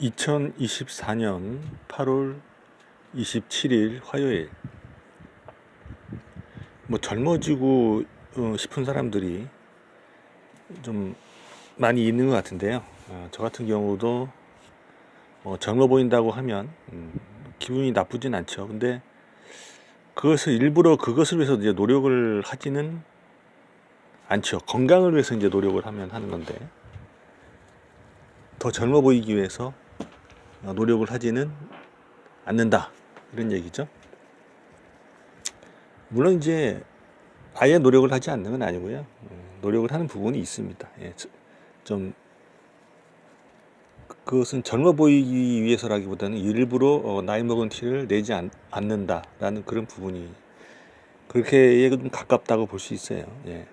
2024년 8월 27일 화요일 뭐 젊어지고 어, 싶은 사람들이 좀 많이 있는 것 같은데요. 어, 저 같은 경우도 어, 젊어 보인다고 하면 음, 기분이 나쁘진 않죠. 근데 그것을 일부러 그것을 위해서 이제 노력을 하지는 않죠. 건강을 위해서 이제 노력을 하면 하는 건데 더 젊어 보이기 위해서 어, 노력을 하지는 않는다 이런 얘기죠. 물론 이제 아예 노력을 하지 않는 건 아니고요. 음, 노력을 하는 부분이 있습니다. 예, 좀 그것은 젊어 보이기 위해서라기보다는 일부러 어, 나이 먹은 티를 내지 않, 않는다라는 그런 부분이 그렇게 좀 가깝다고 볼 수 있어요. 예.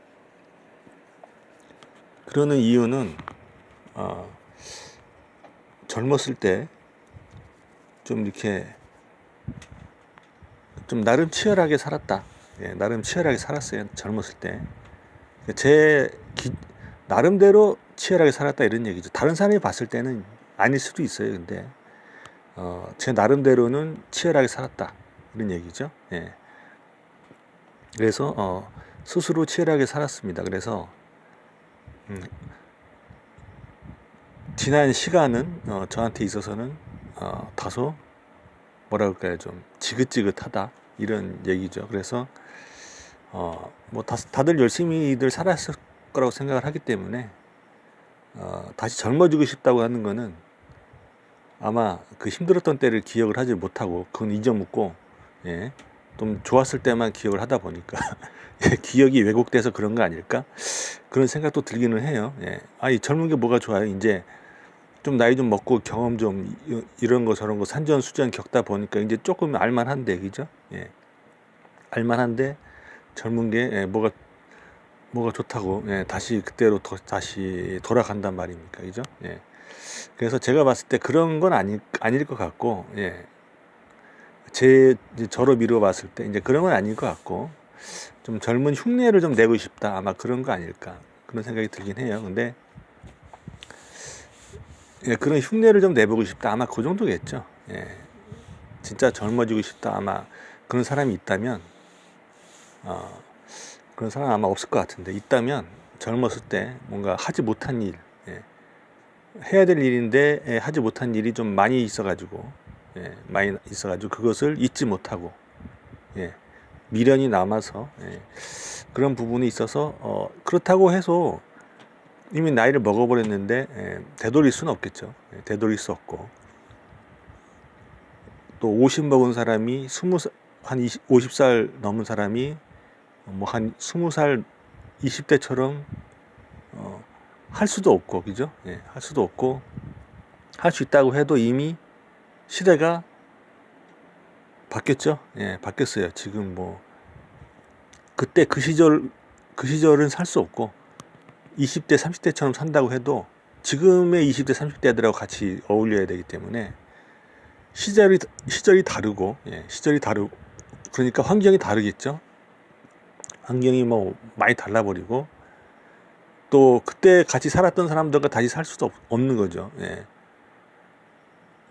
그러는 이유는 어, 젊었을 때 좀 이렇게 좀 나름 치열하게 살았다. 예, 나름 치열하게 살았어요. 젊었을 때. 제 기, 나름대로 치열하게 살았다 이런 얘기죠. 다른 사람이 봤을 때는 아닐 수도 있어요. 근데 어, 제 나름대로는 치열하게 살았다 이런 얘기죠. 예. 그래서 어, 스스로 치열하게 살았습니다. 그래서 음, 지난 시간은 어, 저한테 있어서는 어, 다소 뭐라 그럴까요 좀 지긋지긋하다 이런 얘기죠. 그래서 어, 뭐 다, 다들 열심히들 살았을 거라고 생각을 하기 때문에 어, 다시 젊어지고 싶다고 하는 거는 아마 그 힘들었던 때를 기억을 하지 못하고 그건 잊어먹고 예, 좀 좋았을 때만 기억을 하다 보니까 예, 기억이 왜곡돼서 그런 거 아닐까 그런 생각도 들기는 해요. 예. 아이 젊은 게 뭐가 좋아요? 이제 좀 나이 좀 먹고 경험 좀 이런 거 저런 거 산전수전 겪다 보니까 이제 조금 알만한데 그죠? 예. 알만한데 젊은 게 예, 뭐가 뭐가 좋다고 예, 다시 그때로 더, 다시 돌아간단 말입니까 그죠? 예. 그래서 제가 봤을 때 그런 건 아니 아닐 것 같고 예. 제 저로 미뤄 봤을 때 이제 그런 건 아닐 것 같고 좀 젊은 흉내를 좀 내고 싶다 아마 그런 거 아닐까 그런 생각이 들긴 해요. 근데 예, 그런 흉내를 좀 내보고 싶다. 아마 그 정도겠죠. 예. 진짜 젊어지고 싶다. 아마 그런 사람이 있다면, 어, 그런 사람 아마 없을 것 같은데, 있다면 젊었을 때 뭔가 하지 못한 일, 예. 해야 될 일인데 예, 하지 못한 일이 좀 많이 있어가지고, 예, 많이 있어가지고 그것을 잊지 못하고, 예, 미련이 남아서, 예, 그런 부분이 있어서, 어, 그렇다고 해서 이미 나이를 먹어버렸는데 예, 되돌릴 수는 없겠죠. 예, 되돌릴 수 없고 또 50 먹은 사람이 20, 한 20, 50살 넘은 사람이 뭐 한 20살 20대처럼 어, 할 수도 없고 그죠? 예, 할 수도 없고 할 수 있다고 해도 이미 시대가 바뀌었죠. 예, 바뀌었어요. 지금 뭐 그때 그 시절 그 시절은 살 수 없고 20대, 30대처럼 산다고 해도 지금의 20대, 30대 들하고 같이 어울려야 되기 때문에 시절이 시절이 다르고 예, 시절이 다르 그러니까 환경이 다르겠죠. 환경이 뭐 많이 달라버리고 또 그때 같이 살았던 사람들과 다시 살 수도 없, 는 거죠. 예.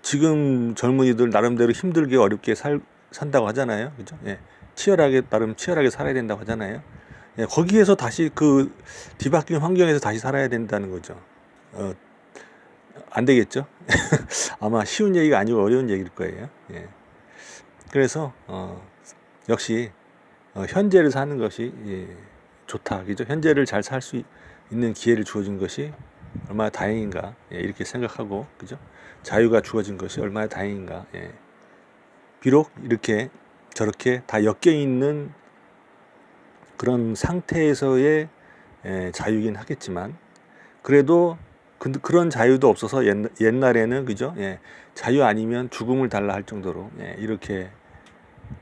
지금 젊은이들 나름대로 힘들게 어렵게 살 산다고 하잖아요. 그죠? 예. 치열하게 나름 치열하게 살아야 된다고 하잖아요. 예, 거기에서 다시 그 뒤바뀐 환경에서 다시 살아야 된다는 거죠. 어, 안 되겠죠? 아마 쉬운 얘기가 아니고 어려운 얘기일 거예요. 예. 그래서 어, 역시 어, 현재를 사는 것이 예, 좋다, 그죠? 현재를 잘 살 수 있는 기회를 주어진 것이 얼마나 다행인가 예, 이렇게 생각하고 그죠? 자유가 주어진 것이 얼마나 다행인가. 예. 비록 이렇게 저렇게 다 엮여 있는 그런 상태에서의 에, 자유긴 하겠지만 그래도 그, 그런 자유도 없어서 옛, 옛날 에는 그죠? 예, 자유 아니면 죽음을 달라 할 정도로 예, 이렇게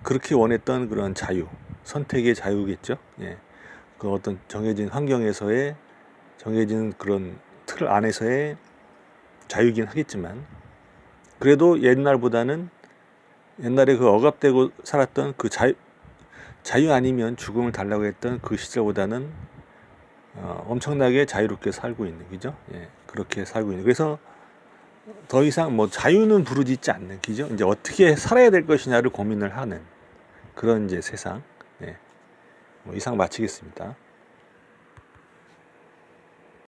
그렇게 원했던 그런 자유 선택의 자유겠죠? 예, 그 어떤 정해진 환경에서의 정해진 그런 틀 안에서의 자유긴 하겠지만 그래도 옛날보다는 옛날에 그 억압되고 살았던 그 자유 자유 아니면 죽음을 달라고 했던 그 시절보다는 어, 엄청나게 자유롭게 살고 있는 거죠. 예, 그렇게 살고 있는. 그래서 더 이상 뭐 자유는 부르짖지 않는 기죠. 이제 어떻게 살아야 될 것이냐를 고민을 하는 그런 이제 세상. 네. 뭐 이상 마치겠습니다.